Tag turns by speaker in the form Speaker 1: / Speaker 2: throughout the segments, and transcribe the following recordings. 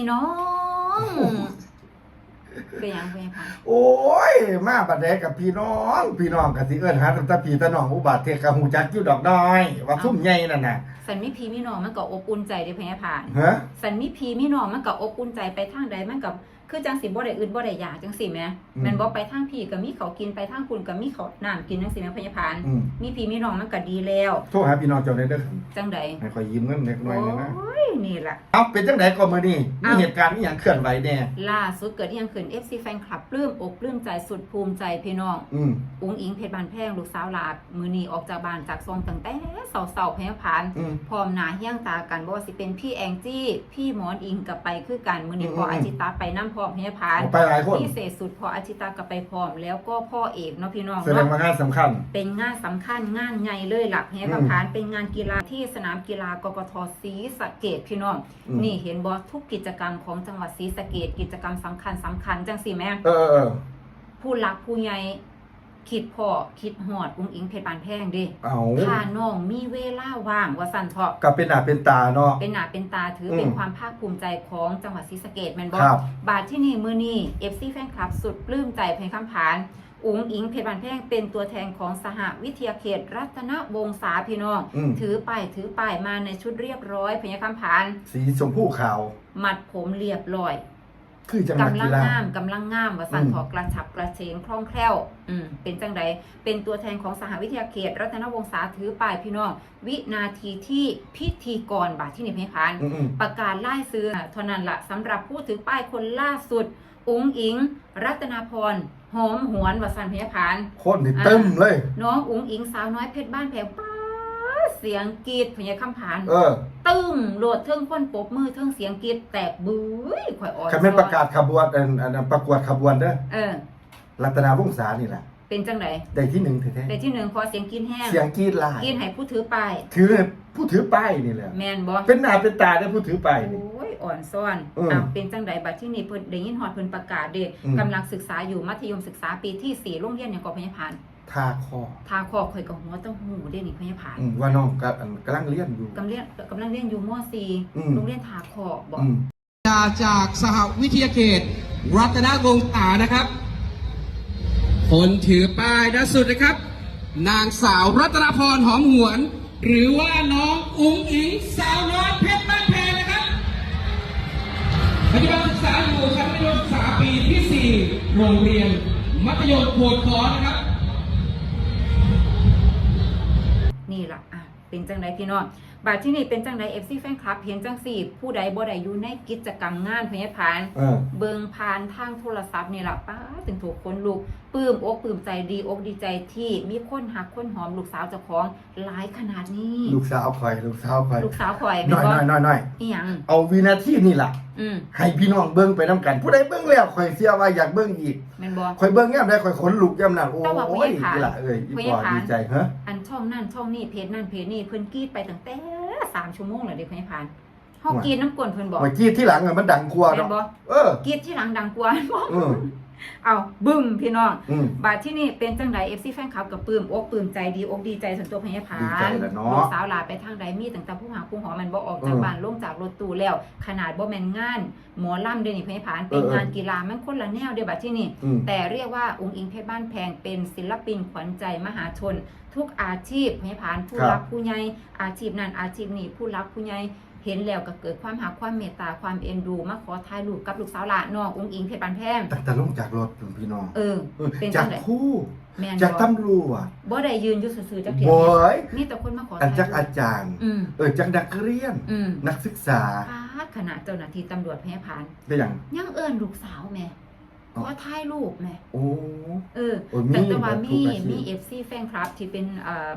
Speaker 1: พี่น้อง เป็นหยังเป็นหยังพัน
Speaker 2: โอ้ย มาบัดแดกับพี่น้อง พี่น้องกับสิเอิ้นหาตั้งแต่พี่ตะน้องอุบัติเทกกับหูจักอยู่ดอกน้อย ว่าซุ่มใหญ่นั่นน่ะ
Speaker 1: สันมีพีมีน้องมันก็อบอุ่นใจเด้พะยะพาน
Speaker 2: ฮะ
Speaker 1: สันมีพีมีน้องมันก็อบอุ่นใจไปทางใดมันก็คือจังสิบ่ได้อื่นบ่ได้อยากจังสิแหมแม่นบ่ไปทางพี่ก็มีเขาวกินไปทางคุณก็มีเขาวน้ำกินจังสิแหมพะยะพาน
Speaker 2: อืม
Speaker 1: มีพี่มีน้องมันก็ดีแล้ว
Speaker 2: โทรหาพี่น้องเจ้าได้เด้อครับ
Speaker 1: จังใด
Speaker 2: ให้คอยยืมเงินเล็กน้อยหนึงนะ
Speaker 1: โอ้ยนี่ล่ะ
Speaker 2: เอาเป็นจังไดก่อนมื้อนี้มี
Speaker 1: เอ้า
Speaker 2: เหตุการณ์อีหยังเคลื่อนไหวแน่
Speaker 1: ล่าสุดเกิดอีหยังขึ้น FC แฟนคลับปลื้มอกปลื้มใจสุดภูมิใจพี่น้อง
Speaker 2: อืม
Speaker 1: อุ้งอิงเพชรบานแพงลูกสาวหลาดมือนีออกจากบ้านจากซองตั้งแต่เสาๆพยาพาน
Speaker 2: อืม
Speaker 1: พร้อมหนาเฮี้ยงตากันบ่ว่าสิเป็นพี่แองจี้พี่หมอนอิงกับไปคือกันมือนี
Speaker 2: อืม
Speaker 1: พอ
Speaker 2: อืม
Speaker 1: อาจิตาไปน้ำพร้อมพยาพาน
Speaker 2: เอาไปหลายคน
Speaker 1: พิเศษสุดพออาจิตากับไปพร้อมแล้วก็พ่อเอกเนาะพี่น้อง
Speaker 2: แสดง
Speaker 1: เนาะ
Speaker 2: ว่างานสำคัญ
Speaker 1: เป็นงานสำคัญงานใหญ่เลยหลักพยาพานเป็นงานกีฬาที่สนามกีฬากกทศรีสะเกดพี่น้อง
Speaker 2: อืม
Speaker 1: นี่เห็นบอทุกกิจกรรมของจังหวัดศรีสะเกดกิจกรรมสำคัญสำคัญจังสิแม่
Speaker 2: เออเออ
Speaker 1: ผู้รักผู้ใหญ่คิดพ่อคิดหอดอุ้งอิงเพชรบานแพงเดิ
Speaker 2: เอา
Speaker 1: ถ้าน้องมีเวลาว่างว่าสั่นเถาะ
Speaker 2: ก็เป็นหน้าเป็นตาเนาะ
Speaker 1: เป็นหนาเป็นตาถือ
Speaker 2: อืม
Speaker 1: เป็นความภาคภูมิใจของจังหวัดศรีสะเกดแมนบอ
Speaker 2: ครับ
Speaker 1: บาทที่นี่มือนี่เอฟซีแฟนคลับสุดปลื้มใจเพลงคำผานอุ้งอิงเพชรบานแพงเป็นตัวแทนของสหวิทยาเขตรัตนวงศาพี่น้อง
Speaker 2: อืม
Speaker 1: ถือป้ายถือป้ายมาในชุดเรียบร้อยเพลงคำผาน
Speaker 2: สีชมพูขาว
Speaker 1: มัดผมเรียบร้อย
Speaker 2: คือจังหวัด
Speaker 1: กำลั
Speaker 2: กี
Speaker 1: ง
Speaker 2: ฬา
Speaker 1: งามกำลังงามว่าสัน
Speaker 2: อืม
Speaker 1: ถอกกระฉับกระเฉงคล่องแคล่ว อืม เป็นจังใดเป็นตัวแทนของสหวิทยาเขต รัตนวงศาถือป้ายพี่น้อง วินาทีที่พิธีกรบาทที่นี่เพพาน
Speaker 2: อืมอืม
Speaker 1: ประกาศไล่ซื้อเท่านั้นละสำหรับผู้ถือป้ายคนล่าสุด อุ้งอิง รัตนาพรหอมหวนวสันเพพาน
Speaker 2: คนนี่เต็มเลย
Speaker 1: น้องอุ้งอิงสาวน้อยเพชรบ้านแพงป้าด เสียงกรีดพญาคำผาน
Speaker 2: เออ
Speaker 1: ตึ้มโหลดเทิงพ้นปรบมือเทิงเสียงกรีดแตกบื้อข่อยอ่อน
Speaker 2: คันเป็นประกาศขบวนอันอันอันประกวดขบวนเด้อ
Speaker 1: เออ
Speaker 2: รัตนาวงศานี่แหละ
Speaker 1: เป็นจังได
Speaker 2: ได้ที่หนึ่งแท้
Speaker 1: ในที่หนึ่งพอเสียงกินแห้ง
Speaker 2: ๆเสียงกรีดลาย
Speaker 1: กินให้ผู้ถือป้าย
Speaker 2: ถือผู้ถือป้ายนี่แหละ
Speaker 1: แมนบอ
Speaker 2: เป็นหน้าเป็นตาได้ผู้ถือป้ายนี่
Speaker 1: โอ้ยอ่อนซ่อน
Speaker 2: เออ
Speaker 1: อะเป็นจังไดบัดที่นี่เพิ่นได้ยินฮอดเพิ่นประกาศเด้
Speaker 2: อืม
Speaker 1: กำลังศึกษาอยู่มัธยมศึกษาปีที่สี่โรงเรียนอย่างกอพญาพาน
Speaker 2: ทาคอ
Speaker 1: ทาคอข่อยกับหัวเต้าหูเด้นี่พญาพาน
Speaker 2: อืมว่าน้องกำลังกำลังเรียนอยู่
Speaker 1: กำเรียนกำลังเรียนอยู่ม
Speaker 2: อืม
Speaker 1: .4 โรงเรียนทาคอบอก
Speaker 2: อืม
Speaker 3: จากสหวิทยาเขต รัตนวงศานะครับ คนถือป้ายด้านสุดนะครับ นางสาวรัตนพรหอมหวน หรือว่าน้องอุ้งอิงสาวน้อยเพชรบ้านแพงนะครับปัจจุบันศึกษาอยู่ชั้นมัธยมศึกษาปีที่ 4 โรงเรียน มัธยมโพธิ์คอนะครับ
Speaker 1: เป็นจังไดพี่น้องบัดที่นี่เป็นจังได FC แฟนคลับเห็นจังสี่ผู้ใดบ่ได้อยู่ในกิจกรรมงานพญาพาน
Speaker 2: เออ
Speaker 1: เบิงผ่านทางโทรศัพท์นี่แหละป้าถึงถูกคนลูกปลื้มอกปลื้มใจดีอกดีใจที่มีคนหักคนหอมลูกสาวเจ้าของหลายขนาดนี้
Speaker 2: ลูกสาวคอย ลูกสาวคอย
Speaker 1: ลูกสาวข่อย
Speaker 2: น้อย
Speaker 1: บ่
Speaker 2: น้อยน้อยน้อย
Speaker 1: อีหยัง
Speaker 2: เอาวินาทีนี่ล่ะ
Speaker 1: อืม
Speaker 2: ให้พี่น้องเบิ้งไปน้ำกัน ผู้ใดเบิ้งแล้วคอยเสียว่าอยากเบิ้งอีก
Speaker 1: แม่นบ่
Speaker 2: คอยเบิ้งแง่ได้คอยขนลุกย่ำนั่นโอ้
Speaker 1: แต่ว่าผู้
Speaker 2: ย
Speaker 1: ใหญ่ผ่าน
Speaker 2: นี่ล่ะเอ้ยอี
Speaker 1: ผู้ใหญ่
Speaker 2: ปอ
Speaker 1: ผ่าน
Speaker 2: ดีใจฮะ
Speaker 1: อันช่องนั่นช่องนี่เพจนั่นเพจนี่เพิ่นกรีดไปตั้งแต่สามชั่วโมงแล้วเด้พญาพานเฮากรีดน้ำกวนเพิ่นบอก
Speaker 2: เมื่อกี้ที่หลังอะมันดังกลัวา
Speaker 1: แม่น
Speaker 2: เนาะ
Speaker 1: บ่
Speaker 2: เออ
Speaker 1: กรีดที่หลังดังกว่าบ่
Speaker 2: อืม
Speaker 1: เอาบึ้มพี่น้อง
Speaker 2: อืม
Speaker 1: บาทที่นี่เป็นจังได FC แฟนคลับกับปลื้มอกปลื้มใจดีอกดีใจส่วนตัวพญาพา
Speaker 2: ดีใจ
Speaker 1: น
Speaker 2: แหละเนาะ
Speaker 1: ลูกสาวหลานไปทางใดมีตั้งแต่ผู้หาผู้หอมันบ่ออกจาก
Speaker 2: เออ
Speaker 1: บ้านลงจากรถตู้แล้ว ขนาดบ่แม่นงาน หมอลำเด้นี่พญาพานเป็น
Speaker 2: เออเออ
Speaker 1: งานกีฬามันคนละแนวเด้บัดที่นี่
Speaker 2: อืม
Speaker 1: แต่เรียกว่าองค์อิงเพชรบ้านแพงเป็นศิลปินขวัญใจมหาชน ทุกอาชีพพญาพานผู้
Speaker 2: ครับ
Speaker 1: รักผู้ใหญ่อาชีพนั้นอาชีพนี้ผู้รักผู้ใหญ่ เห็นแล้วก็เกิดความหักความเมตตาความเอ็นดูมาขอถ่ายรูปกับลูกสาวหลานน้ององค์อิงเพชรบ้านแพง
Speaker 2: ตั้งแต่ลงจากรถพี่น้อง
Speaker 1: เออ
Speaker 2: เออ
Speaker 1: เป็นจั
Speaker 2: จาก
Speaker 1: งได
Speaker 2: ครู่
Speaker 1: แม่น
Speaker 2: จาก
Speaker 1: บ่
Speaker 2: ตำรวจ
Speaker 1: บ่ได้ยืนอยู่ซื่อๆจักเถีย
Speaker 2: บอย
Speaker 1: มีแต่คนมาขอ
Speaker 2: อัน
Speaker 1: ถ่าย
Speaker 2: จากอา
Speaker 1: รูป
Speaker 2: จารย์
Speaker 1: อืม
Speaker 2: เออจากนักเรียน
Speaker 1: อืม
Speaker 2: นักศึกษา
Speaker 1: พาดขณะเจ้าหน้าที่ตำรวจแพ้ผ่าน
Speaker 2: ได้อย่าง
Speaker 1: ยังเอิ้นลูกสาวแม่ข
Speaker 2: อ๋อ
Speaker 1: อถ่ายรูปแม่
Speaker 2: โอ้
Speaker 1: เออ
Speaker 2: โอ้มี
Speaker 1: แต่แต่ว่า
Speaker 2: แบบทุ
Speaker 1: มี
Speaker 2: กอาชีพ
Speaker 1: มี FC แฟนคลับที่เป็นเอ่อ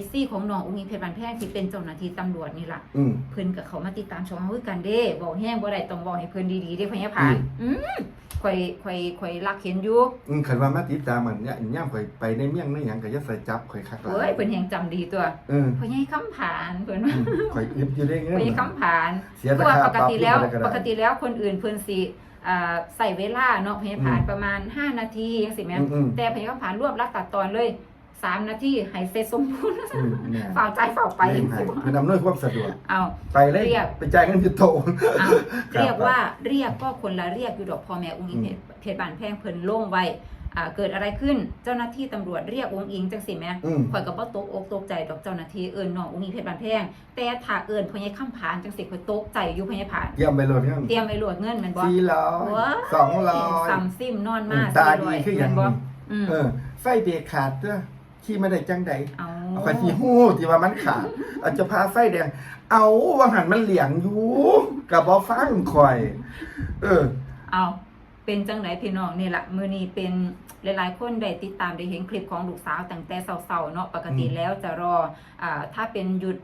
Speaker 1: FC ของน้องอุ้งอิงเพชรบานแพงที่เป็นเจ้าหน้าที่ตำรวจนี่ล่ะ
Speaker 2: อืม
Speaker 1: เพิ่นกับเขามาติดตามช่องเฮาคือกันเด้บอกแห้งบ่ได้ต้องบอกให้เพิ่นดีๆเด้พญาพานอืมข่อยข่อยข่อยรักเห็นอยู่
Speaker 2: อืมคันว่ามาติดตามมันเนี่ยย่ำข่อยไปในเมี่ยงในหยังก็จะใส่จับข่อยคักหลา
Speaker 1: เอ้ยเพิ่นแฮงจำดีตัว
Speaker 2: เออ
Speaker 1: พ่อใหญ่คำผานเพิ่น
Speaker 2: อืมข่อยอึดอยู่ได้เงิน
Speaker 1: พ่อใหญ่คำผาน
Speaker 2: เสีย
Speaker 1: เพ
Speaker 2: รา
Speaker 1: ราะว่า
Speaker 2: คา
Speaker 1: ปกติแล้ว
Speaker 2: ปรับ
Speaker 1: ปก
Speaker 2: ได้
Speaker 1: ติแล้วคนอื่นเพิ่นสิอ่าใส่เวลาเนาะพยาผ่าน
Speaker 2: อืม
Speaker 1: ประมาณ 5 นาทีจังซี่แม่
Speaker 2: อืมอืม
Speaker 1: แต่พยาผ่านรวบรัดตัดตอนเลย สามนาทีให้เสร็จสมบูรณ์
Speaker 2: อืมเนี่ย
Speaker 1: ฝ่ากใจฝ่ากไป
Speaker 2: เร่งให้เป็นอำนวยความสะดวก
Speaker 1: เอา
Speaker 2: ไปเลย
Speaker 1: เรียก
Speaker 2: ไปจ่ายเงินที่โตะ
Speaker 1: เอา
Speaker 2: คบ
Speaker 1: เรียกว่าเรียกก็คนละเรียกอยู่ดอกพ่อแม่องค์อิง
Speaker 2: อืม
Speaker 1: เพจบานแพงเพิ่นโล่งไว้อ่าเกิดอะไรขึ้นเจ้าหน้าที่ตำรวจเรียกองค์อิงจังสิแม่
Speaker 2: อืม
Speaker 1: ข่อยก็บ่ตกอกตกใจดอกเจ้าหน้าที่เอิ้นน้ององค์อิงเพชรบานแพงแต่ถ้าเอิ้นพ่อใหญ่คำผานจังสิข่อยตกใจอยู่พ่อใหญ่ผาน
Speaker 2: เยี่ยมไปเลยเนี่ย
Speaker 1: เตรียมไว้โหลดเงินแม่นบ่
Speaker 2: สี่ร้อย
Speaker 1: ว้า
Speaker 2: สองร้อย
Speaker 1: ซ้ำซิมนอนมา
Speaker 2: ตาดี
Speaker 1: 400
Speaker 2: คืออย่าง
Speaker 1: แม่นบ่
Speaker 2: นี้
Speaker 1: อืม
Speaker 2: เออไฟเบรกขาดเด้อ ขี่ไม่ได้จังใด
Speaker 1: เอา
Speaker 2: เอาไปที่หู้ที่ว่ามันขาดอาจจะพาไฟแดง เอาว่าหันมันเหลียงอยู่กับบอฟังคอย เออ
Speaker 1: เอาเป็นจังไดพี่น้องนี่ล่ะมื้อนี้เป็นหลายๆ คนได้ติดตามได้เห็นคลิปของลูกสาวตั้งแต่เช้าๆเนาะปกติ
Speaker 2: อืม
Speaker 1: แล้วจะรออ่าถ้าเป็นหยุด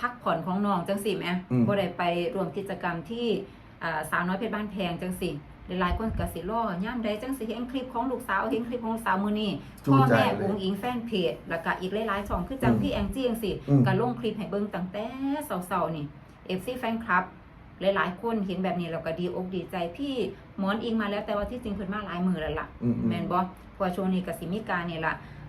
Speaker 1: พักผ่อนของน้องจังสิแหม
Speaker 2: อืม
Speaker 1: บ่ได้ไปร่วมกิจกรรมที่อ่าสาวน้อยเพชรบ้านแพงจังสิ หลายๆคนก็สิรอย่ามใดจังสิเห็นคลิปของลูกสาวเห็นคลิปของลูกสาวมื้อนี้
Speaker 2: จู
Speaker 1: พ่อ
Speaker 2: ใจ
Speaker 1: แม่
Speaker 2: เลย
Speaker 1: องค์อิงแฟนเพจแล้วก็อีกหลายๆช่องคือจัง
Speaker 2: อืม
Speaker 1: พี่แองจี้จังสิ
Speaker 2: อืม
Speaker 1: ก็ลงคลิปให้เบิ่งตั้งแต่เช้าๆนี่ FC แฟนคลับหลายๆคนเห็นแบบนี้แล้วก็ดีอกดีใจพี่หมอนอิงมาแล้วแต่ว่าที่จริงเพิ่นมาหลายมือแล้วล่ะ
Speaker 2: อืมอืม
Speaker 1: แม่นบ่เพราะว่าช่วงนี้ก็สิมีการนี่ล่ะอ่า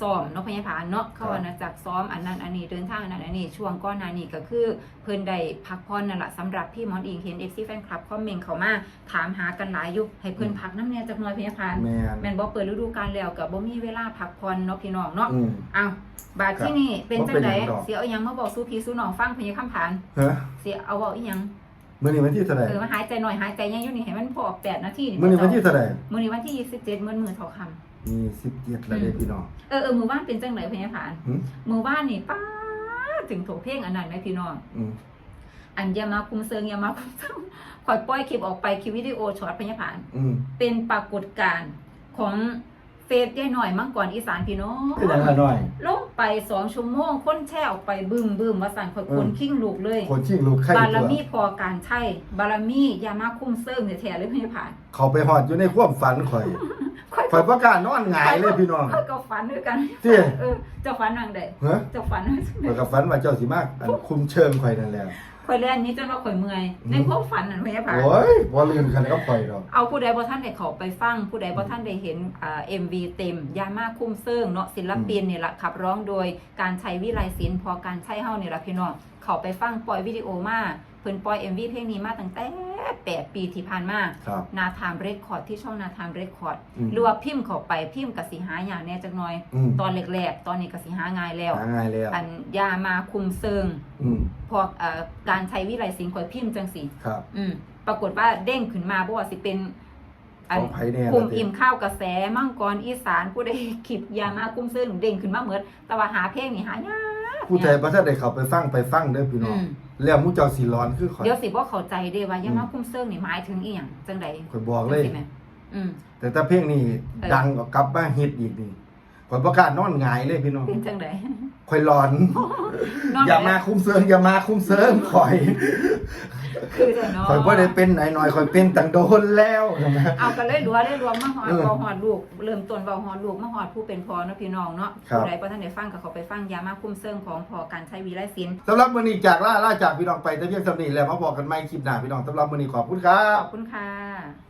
Speaker 1: ซ้อมเนาะพยาผานเนาะเข้า
Speaker 2: ครับ
Speaker 1: อาณาจักรซ้อมอันนั้นอันนี้เดินทางอันนั้นอันนี้ช่วงก่อนหน้านี้ก็คือ เพิ่นได้พักผ่อนนั่นล่ะสำหรับพี่หมอนอิงเห็น FC แฟนคลับคอมเมนต์เข้ามาถามหากันหลายอยู่ให้เพิ่นพักน้ำแน่จักหน่อยพยาผาน
Speaker 2: แมน
Speaker 1: แม่นบ่เปิดฤดูกาลแล้วก็บ่มีเวลาพักผ่อนเนาะพี่น้องเนาะ
Speaker 2: อืม
Speaker 1: อ้าวบาดที่นี่เป็น
Speaker 2: บ่
Speaker 1: จั
Speaker 2: เป็
Speaker 1: ง
Speaker 2: น
Speaker 1: ได
Speaker 2: หยังดอก
Speaker 1: เสียเอาหยังมาบอกสู้พี่สู้น้องฟังพยาคำผาน
Speaker 2: เฮ้ย
Speaker 1: เสียเอาเว้าอีหยัง
Speaker 2: มื่อนี้วันที่เท่าไหร่
Speaker 1: เออมาหายใจหน่อยหายใจยังอยู่นี่ให้มันพอแปดนาทีนี่
Speaker 2: มื่อนี้วันที่เท่าไหร่
Speaker 1: มื้อนี้วันที่ยี่สิบเจ็ดมื้อมือเท่าค
Speaker 2: มีสิบเจ็ดแล้วเด้อพี่น้องำ
Speaker 1: เออเออมือว่านเป็นจังไหนพญาผาน
Speaker 2: หืม
Speaker 1: มือว่านนี่ป้าดถึงโถเพลงอันนั้นไหมพี่น้อง
Speaker 2: อืม
Speaker 1: อันอยามาคุมเซิงอยามาคุมเซิงคอยปล่อยคลิปออกไปคลิปวิดีโอช็อตพญาผาน
Speaker 2: อืม
Speaker 1: เป็นปรากฏการณ์ของ เฟซยายหน่อยมังกรอีสานพี่น้อง
Speaker 2: เป็นยังไงหน่อย
Speaker 1: ลงไปสองชั่วโมงคนแช่ออกไปบึมบึมมาสั่นคอย
Speaker 2: เออ
Speaker 1: คนขิ้งลูกเลย
Speaker 2: คนชิงลูกไข่
Speaker 1: บาร
Speaker 2: ตัว
Speaker 1: มีพอการใช่บารมีอยามาคุมเซิงเนี่ยแท้เลยพญาผาน
Speaker 2: เขาไปหอดอยู่ในความฝันข่อย
Speaker 1: ค่อย
Speaker 2: ข่อยประกล้าศนอนหงายเลยพี่น้อง
Speaker 1: ค่อยก็ฝันด้วยกัน
Speaker 2: เตี้ย
Speaker 1: เออเจ้าฝันวางใด
Speaker 2: เฮ้ย
Speaker 1: เจ้าฝันว่าจังใด
Speaker 2: ข่อยกับฝันว่าเจ้าสิมากอันคุมเชิงข่อยนั่นแหละ
Speaker 1: ข่อยเล่นนี้จนว่าข่อยเมื่อย
Speaker 2: อืม
Speaker 1: ในความฝันนั่นไม่ใช่ผ่า
Speaker 2: โอ้ยบ่ลืมกันกับข่อยดอก
Speaker 1: เอาผู้ใดบ่ท่านได้เข้าไปฟัง ผู้ใดบ่ท่านได้เห็นอ่า MV เต็มยามาคุ้มเซิงเนาะศิลปินนี่ล่ะขับร้องโดยการใช้วิไลศิลป์พอการใช้เฮานี่ล่ะพี่น้องเข้าไปฟังปล่อยวิดีโอมา เพิ่นปล่อย MV เพลงนี้มาตั้งแต่8ปีที่ผ่านมา
Speaker 2: ครับ
Speaker 1: นาทามเรคคอร์ดที่ช่องนาทามเรคคอร์ด
Speaker 2: อืม
Speaker 1: หรือว่าพิมพ์เข้าไปพิมพ์ก็สิหาอย่างแน่จักหน่อย
Speaker 2: อืม
Speaker 1: ตอนแรกๆ ตอนนี้ก็สิหาง่ายแล้ว
Speaker 2: หาง่ายแล้ว
Speaker 1: อันยามาคุมเซิง
Speaker 2: อืม
Speaker 1: พวกเอ่อการใช้วิไลศิลป์ข่อยพิมพ์จังสิ
Speaker 2: ครับ
Speaker 1: อืมปรากฏว่าเด้งขึ้นมาบ่ว่าสิเป็นอัน
Speaker 2: ของไผแน่
Speaker 1: กลุ่ม
Speaker 2: ล่ะติ
Speaker 1: อิ่มข้าวกระแส มังกรอีสานผู้ใดคลิปยามาคุ้มซึ่งเด้งขึ้นมาเหมือนแต่ว่าหาเพลงนี่หายาก
Speaker 2: ผู้ใดบ่ทันได้เข้าไปฟังไปฟังเด้อพี่น้อง
Speaker 1: อืม
Speaker 2: แล้วหมู่เจ้าสิร้อนคือข่อย
Speaker 1: เดี๋ยวสิบ่เข้าใจเด้ว่ายามาคุ้มซึ่งนี่หมายถึงอีหยังจังใด
Speaker 2: ข่อยบอกเลย
Speaker 1: จังสิแม่อืม
Speaker 2: แต่ถ้าเพลงนี้
Speaker 1: เออ
Speaker 2: ดังก็กลับมาฮิตอีกนี่ข่อยประกล้าศนอนหงายเลยพี่น้อง
Speaker 1: เป็นจังใด
Speaker 2: ข่อยร้อน
Speaker 1: นอน
Speaker 2: อย่ามาคุ้มเซิงอย่ามาคุ้มเซิงข่อย
Speaker 1: คือจังเนาะ
Speaker 2: ข่อยบ่ได้เป็นไหนหน่อยข่อยเป็นตั้งโดนแล้วนะ
Speaker 1: เอากันเลยรัวเลยรัวมาหอด
Speaker 2: เออ
Speaker 1: เบาหอดลูกเริ่มต้นเบาหอดลูกมาหอดผู้เป็นพอเนาะพี่น้องเนาะ
Speaker 2: ครับ
Speaker 1: ผู้ใดบ่ทันได้ฟังก็เขาไปฟังยามาคุ้มซึ่งของพอการใช้วิไลศิลป์
Speaker 2: สำหรับมื้อนี้จากล่าล่าจากพี่น้องไปแต่เพียงสำนี้แล้วมาบอกกันใหม่คลิปหน้าพี่น้องสำหรับมื้อนี้ขอบคุณครั
Speaker 1: ข
Speaker 2: บ
Speaker 1: อบคุณค่ะ